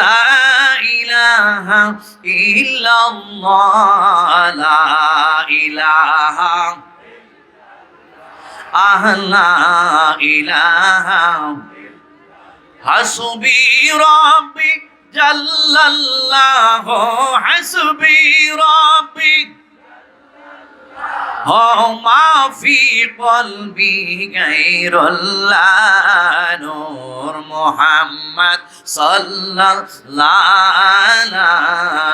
লা ইলাহা ইল্লাল্লাহ লা ইলাহা আহলা ইলাহা। হাসবি রব্বি জাল্লাল্লাহ হাসবি وما في قلبي غير الله نور محمد صلى الله لا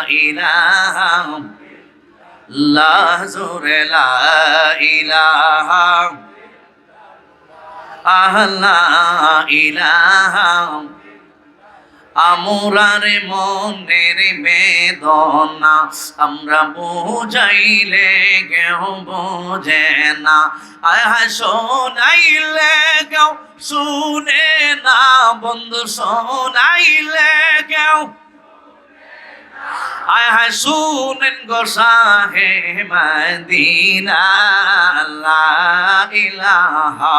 إله لا زور لا إله لا إله আমরার মনের বেদনা, আমরা বুঝাইলে কেউ বোঝে না। শোনাইলে কেউ, শুনে না বন্ধু, শোনাইলে কেউ। আয় হায়, শুনেন গো সাহে মদিনা ইলাহা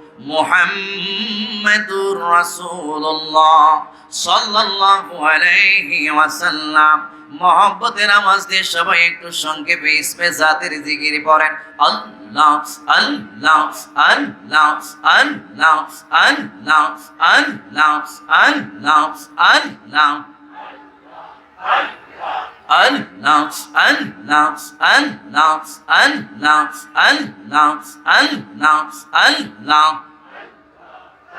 মুহাম্মাদুর রাসূলুল্লাহ সাল্লাল্লাহু আলাইহি ওয়াসাল্লাম মহব্বতের আওয়াজ দিয়ে সবাই একটু সংক্ষেপে ইসমে জাতের জিকির পড়েন আল্লাহ আল্লাহ আল্লাহ আল্লাহ আল্লাহ আল্লাহ আল্লাহ আল্লাহ Allah, Allah, Allah, Allah, Allah, Allah, Allah.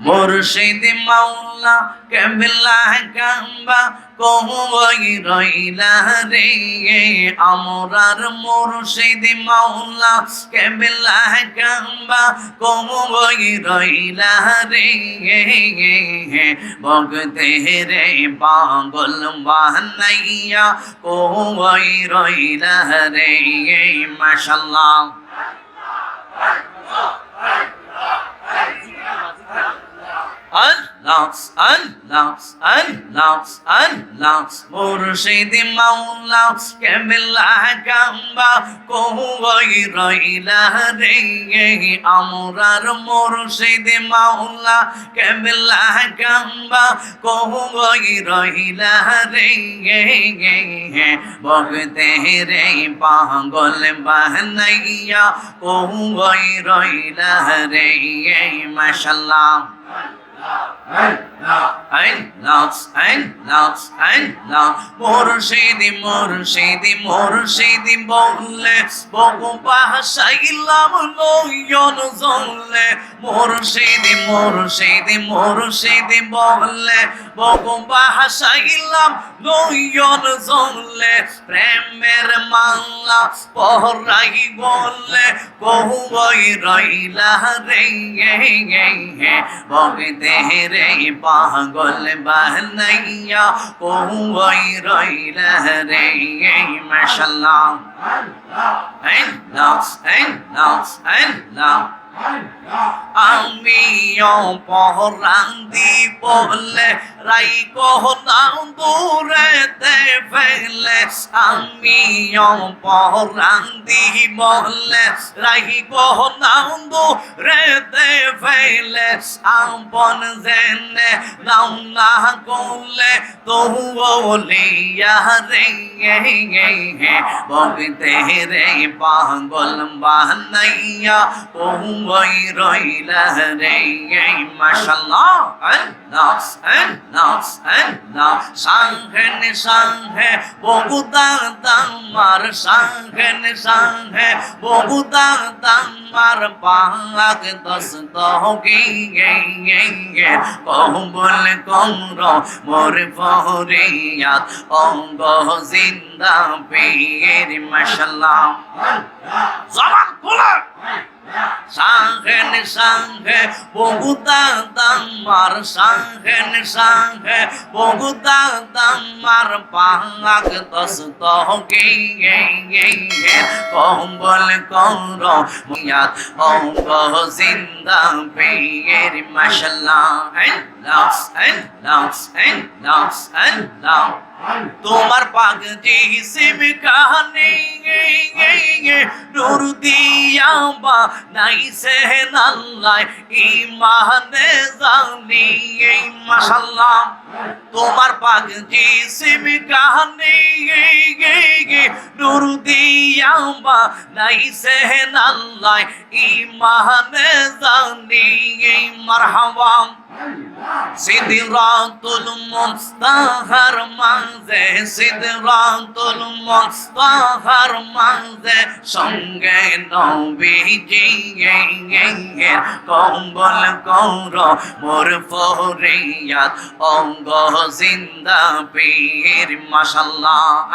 মুর্শিদ মাওলা কেবলা কাম্বা কই রইলা রে। আমরার মুর্শিদ মাওলা কেবলা কাম্বা কই রইলা রে। ভগতে রে পাগল বানাইয়া কই রইলা রে। মাশাল্লাহ। Allah, মুর্শিদ মাওলা কেবলা কাম্বা কই রইলা রে আমরার মুর্শিদ মাওলা কেবলা কাম্বা কই রইলা রে ভগতে রে পাগল বানাইয়া কই রইলা রে মাশাল্লাহ মুর্শিদি মুর্শিদি মুর্শিদি বললে, বহু ভাষাইলাম নয়ন জলে। মুর্শিদি মুর্শিদি মুর্শিদি বললে, বহু ভাষাইলাম নয়ন জলে। প্রেমের মাল্লা পহরাই বললে রইলা রে ভগতে রে পাগল বানাইয়া কই রইলা রে মাশাল্লাহ। আল্লাহ আল্লাহ আল্লাহ আমিও পহরান দি রাইকহ নাও দূরে ফেলে দে ফেলে সাবন জেনে নাও না গোলে তৌলিয়া রে ববিতে রে পাগল বানাইয়া ওই রইলা রে মাশাল্লাহ সাংঘেন সাংঘে বহুদার দামার সাংঘেন সাংঘে বহুদার দামার পাহাক দশ দহগিয়ে কম্বল কম্র মোরে ফহরিয়াত, অঙ্গ জিন্দা পীর মশলা জবান খোলা। সাহেন সাহে বগুতা দামার সাহেন সাহে বগুতা দামার পাহাক দশ তহকে কম্বল কর মিয়াত অঙ্গ জিন্দা পেয়ের মশলা হ্যাঁ লাউ হ্যাঁ লাউ হ্যাঁ লাউ হ্যাঁ লাউ তোমার পাগ জিসিম কাহানি নূর দিয়া বা নাই সে নাল্লাই ইমানে জানি মাশাল্লাহ তোমার পাগ জিসিম কাহানি নূর দিয়া বা নাই সে নাল্লাই ইমানে জানি মারহাবা। সিদরাতুল মুস্তাহার মাঝে সিদরাতুল মুস্তাহার মাঝে, সঙ্গে নবীজি কম্বল কর মোর ফরিয়াদ, অঙ্গ জিন্দা পীর, মাশাল্লাহ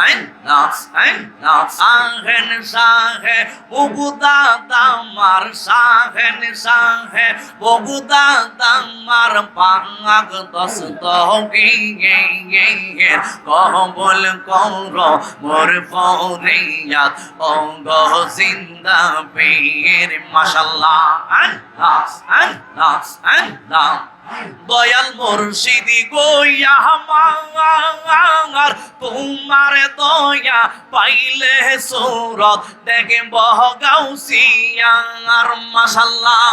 সাহেন সাহে বগুদা দামার সাহেন সাহে বগুদা দামার পাঙ্গাক দস্ত গে গে গে গে কবল কর মোর ফরিয়াদ অঙ্গ জিন্দা পীর মাশাল্লাহ। আল্লাহ আল্লাহ আল্লাহ। দয়াল মুর্শিদি গোয়া আমার তোমার দয়া পাইলে সুরত দেখে বহগাউসিয়ার মাশাল্লাহ।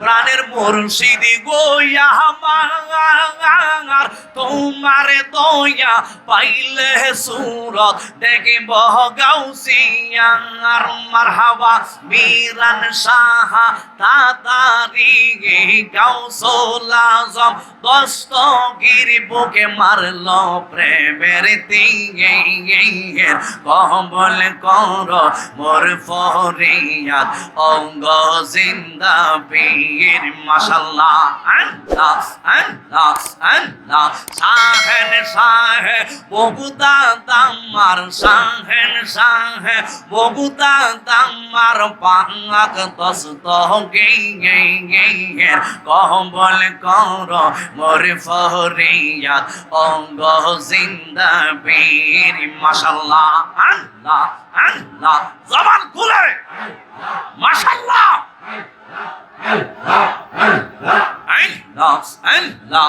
প্রাণের মুর্শিদি গোয়া আমার তোমার দয়া পাইলে সুরত দেখে বহগাউসিয়ার মারহাবা। মিরান সাহা তাতারি গাউসোলা আজম দস্তগির বুকে মারল প্রেমের তিঙ্গে কবল কর মোর ফরিয়াদ, অঙ্গ জিন্দা আল্লাহ আল্লাহ সাহেন সাহে বগুদা দামার সাহেন সাহে বগুদা দামার পাঙ্গাক দস্ত গে গে গে গে কবল কর, মোর ফরিয়া অঙ্গ জিন্দা বীর। মাশাল্লাহ, আল্লাহ আল্লাহ, জবান খুলে। মাশাল্লাহ আল্লাহ আল্লাহ আল্লাহ আল্লাহ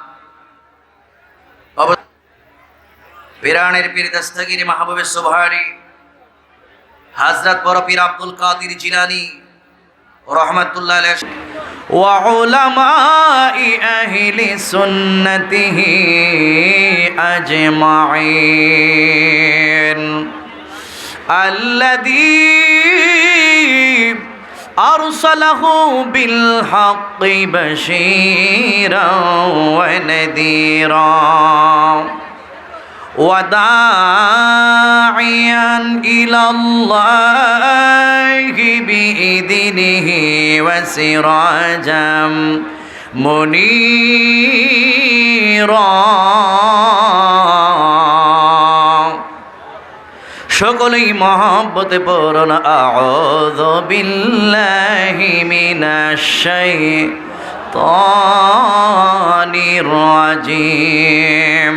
পিরানের পীর দস্তগিরি মাহবুবে সুবহানি হযরত বড় পীর আব্দুল কাদির জিলানী রহমাতুল্লাহ আলাইহি وعلماء أهل سنته أجمعين الذي أرسله بالحق بشيرا ونذيرا وداعيا إلى الله بإذنه وسراجا منيرا সকলেই মহব্বতে পড়ন আউযু বিল্লাহি মিনাশ শাইতানির রাজিম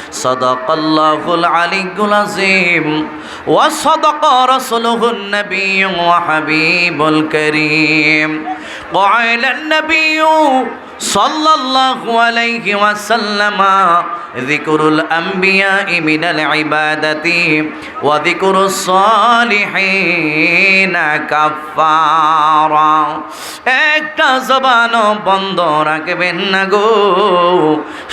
সদকাল্লাহুল আলিকুল আজিম وصدق رسوله النبي وحبيب الكريم قال النبي صلى الله عليه وسلم ذكر الأنبياء من العبادة وذكر الصالحين كفارا একটা জবানও বন্ধ রাখবেন না গো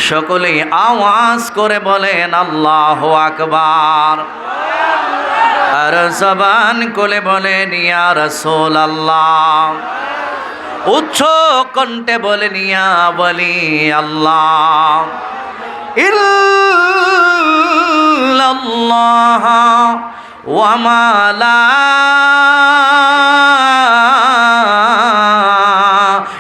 সকলে আওয়াজ করে বলেন আল্লাহ আকবার আর জবান কোলে বলেন ইয়া রসোল আল্লাহ উচ্চ কণ্ঠে বলেন ইয়া বলি আল্লাহ ইল্লাল্লাহ ওয়ামালা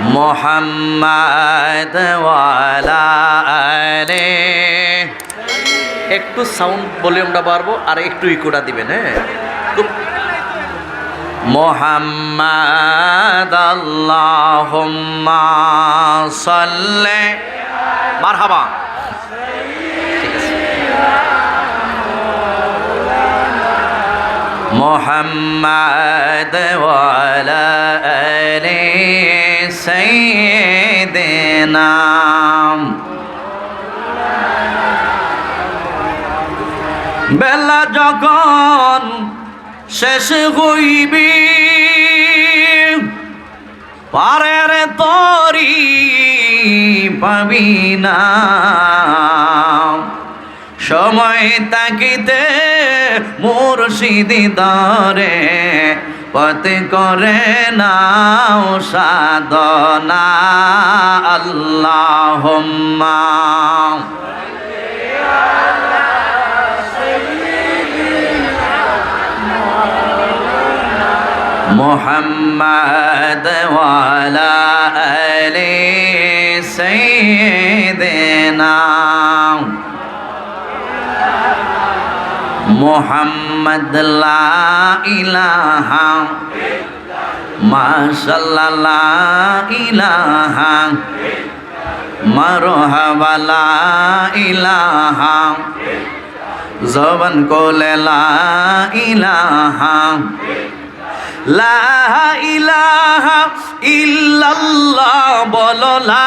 মোহাম্মদ একটু সাউন্ড ভলিউমটা বাড়বো আর একটু ইকোটা দিবেন হ্যাঁ? মোহাম্মদ আল্লাহুম্মা সাল্লে। মারহাবা। মোহাম্মদ ওয়ালা আলে সাইয়্যিদিনা। বেলা যখন শেষ হইবি পারের তরি পাবি না। সময় তাকিতে মুর্শিদি দরে পথ করে নাও সাধনা। আল্লাহ মোহাম্মদ আলে সৈয়দিনা মোহাম্মদ ইলাহা মাশাল্লাহ ইলাহা মারহাবা লা ইলাহা জবান কোলে লা ইলাহা লা ইলাহা ইল্লাল্লাহ বলো লা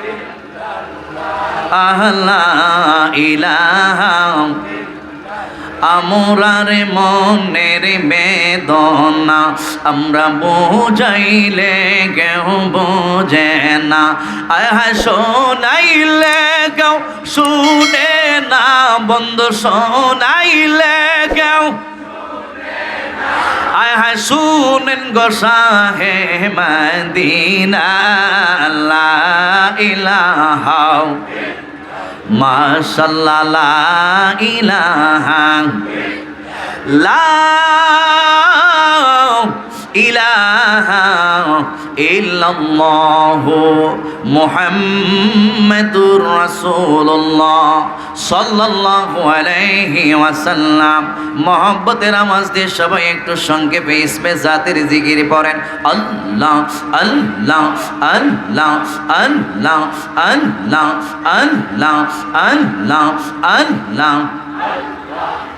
আমরার মনের বেদনা, আমরা বোঝাইলে কেউ বোঝে না। শোনাইলে কেউ, শুনে না। বন্ধ, শোনাইলে কেউ। আয় হায়, শুনেন গোসাহে মদিনা ইলাহা। মাসাল্লাহ ইলাহা লা ইলাহা ইল্লাল্লাহ মহব্বতের আওয়াজ দিয়ে সবাই একটু সংক্ষেপে ইসমে জাতির জিকির পড়েন। আল্লাহ আল্লাহ আল্লাহ আল্লাহ আল্লাহ আল্লাহ আল্লাহ আল্লাহ আল্লাহ।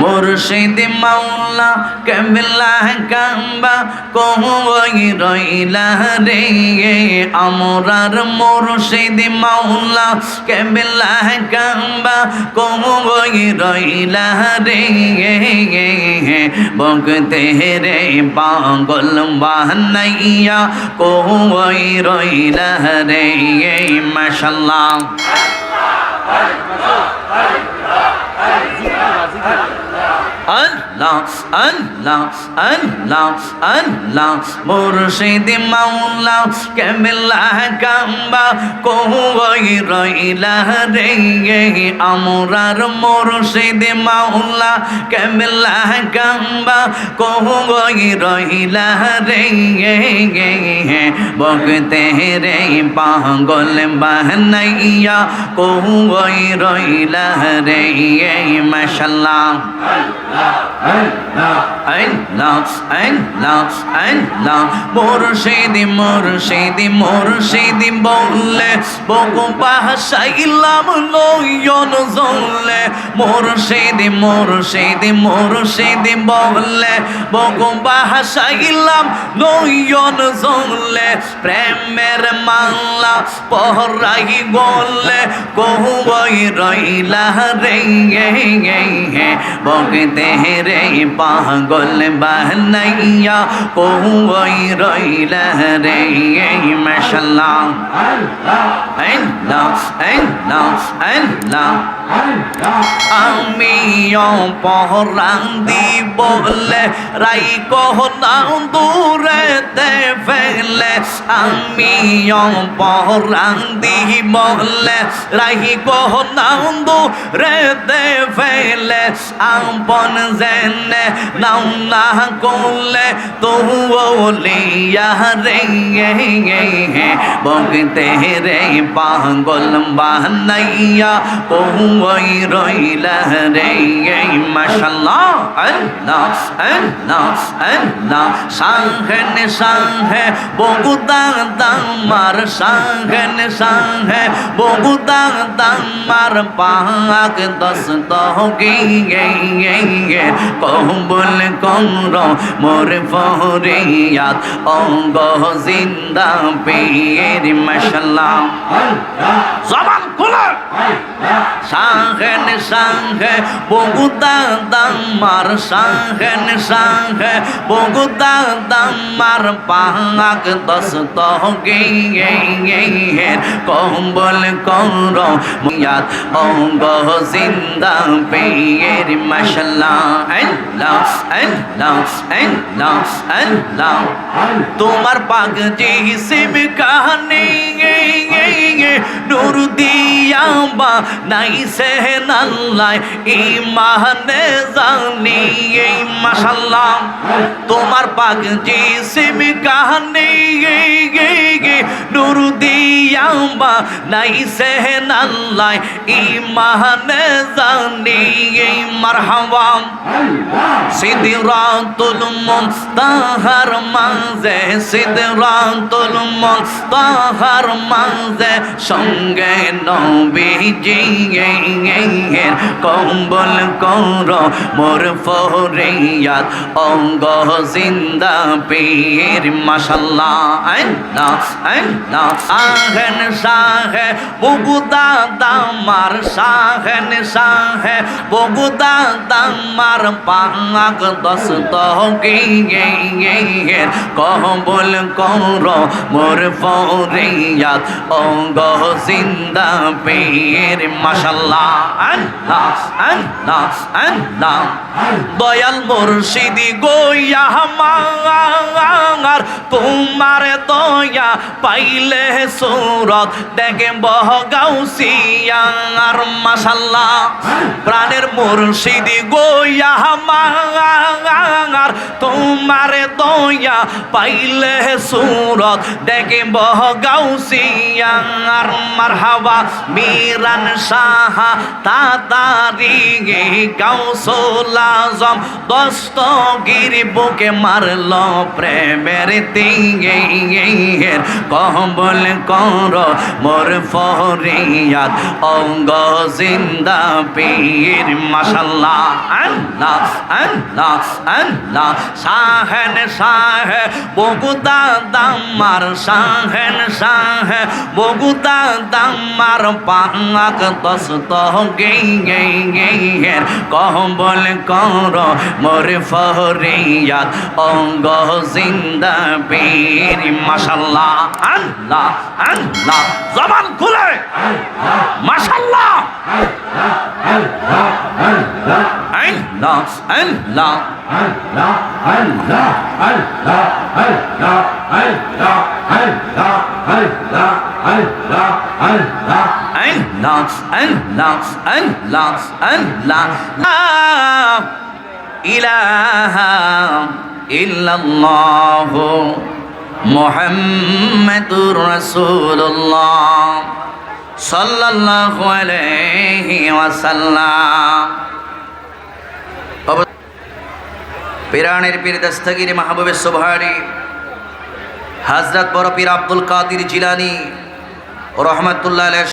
মুর্শিদ মাওলা কেবলা কাম্বা কই রইলা রে? আমরার মুর্শিদ মাওলা কেবলা কাম্বা কই রইলা রে? বকতে রে পাগল বানাইয়া কই রইলা রে? মাশাল্লাহ। はい。আল্লাহ আল্লাহ আল্লাহ আল্লাহ, মুর্শিদ মাওলা কেমলা কাম্বা কই রইলা রে আমরার মুর্শিদ মাওলা কেমলা কাম্বা কই রইলা রে বকতে রে, পাগল বানাইয়া কই রইলা রে মাশাল্লাহ। মুর্শিদি মুর্শিদি মুর্শিদি বললে, বকু বাহাসাইলাম নয়ন জলে। মুর্শিদি মুর্শিদি মুর্শিদি বললে, বকু বাহাসাইলাম নয়ন জলে। প্রেমের মাল্লা পহরাই গলে, কহুবই রইলা রে বগতে মেহরে পাগল বাহনাইয়া কৌই রইল রে মশলা আল্লাহ আল্লাহ আল্লাহ আল্লাহ। আমি অপহরান বলে রাই কহতাম দূরে তে ফেলে আমি অপহরান বলে রাই কহতাম দূরে তে ফেলে আপন জেনে নাও না করলে তুলিয়া রে বগতে রে পাগল বানাইয়া কহু রইলা রে মাশাল্লাহ আল্লাহ আল্লাহ আল্লাহ। সাহেন সাহে বগুদা দামার সাহেন সাহে বগুদা দামার পাক দস তহকি কবুল কর মোর ফরিয়াত অঙ্গ জিন্দা পীর মাশাল্লাহ। জবান খুলে। সাহেন সাহে বগুদা দামার সাহেন সাহে বগুদা দামার পাক দস তহকি কবুল কর মিয়াত অঙ্গ জিন্দা আল্লাহ আল্লাহ তোমার পাক জিসিম কাহানি নূর দিয়া বা নাই সে নাল্লাই ইমানে জানি এই মাশাল্লাহ। তোমার পাক জিসিম কাহানি নূর দিয়া বা নাই সে নাল্লাই ইমানে জানি মারহাবা। সিদরাতুল মুস্তাহার মাঝে, সিদরাতুল মুস্তাহার মাঝে, সঙ্গে নবীজি কম্বল কর, মোর ফরিয়াত অঙ্গ জিন্দা পীর, মাশাল্লাহ আল্লাহ আল্লাহ আহেন শাহে বুগুদা দামার শাহেন শাহে বগুদা দামার পাক দস তহকি কহবল কর মোর ফরিয়াত অঙ্গ জিন্দা পীর মাশাল্লাহ দয়াল মুর্শিদি গোয়া মার তোমার দয়া পাইলে সো সুরত দেখে বহ গাউসিয়ার মাসাল্লাহ প্রাণের মুর্শিদি গোয়া মার তোমার দয়া পাইলে সুরত দেখে বহ গাউসিয়ার মারহাবা মিরান সাহা তাতারি গাউসুল আজম দস্তগির বুকে মারল প্রেমের তিঙ্গের কহবল কর মোর ফরিয়াদ অঙ্গ জিন্দা পীর, মাশাল্লাহ, আল্লাহ আল্লাহ আল্লাহ। শাহেন শাহ, বগুদা দামার শাহেন শাহ, বগুদা দামার পাক দস্ত গেইয়ের কহবল কর মোর ফরিয়াদ অঙ্গ জিন্দা পীর, মাশাল্লাহ, আল্লাহ আল্লাহ। জবান খুলে। মাশাল্লাহ আল্লাহ আল্লাহ আল্লাহ আল্লাহ আল্লাহ আল্লাহ লা ইলাহা ইল্লাল্লাহ মুহাম্মাদুর রাসূলুল্লাহ সাল্লাল্লাহু আলাইহি ওয়াসাল্লাম। পিরানের পীর দস্তগীর মাহবুবে সুবহানি, হযরত বড় পীর আব্দুল কাদির জিলানি, রহমতুল্লাহ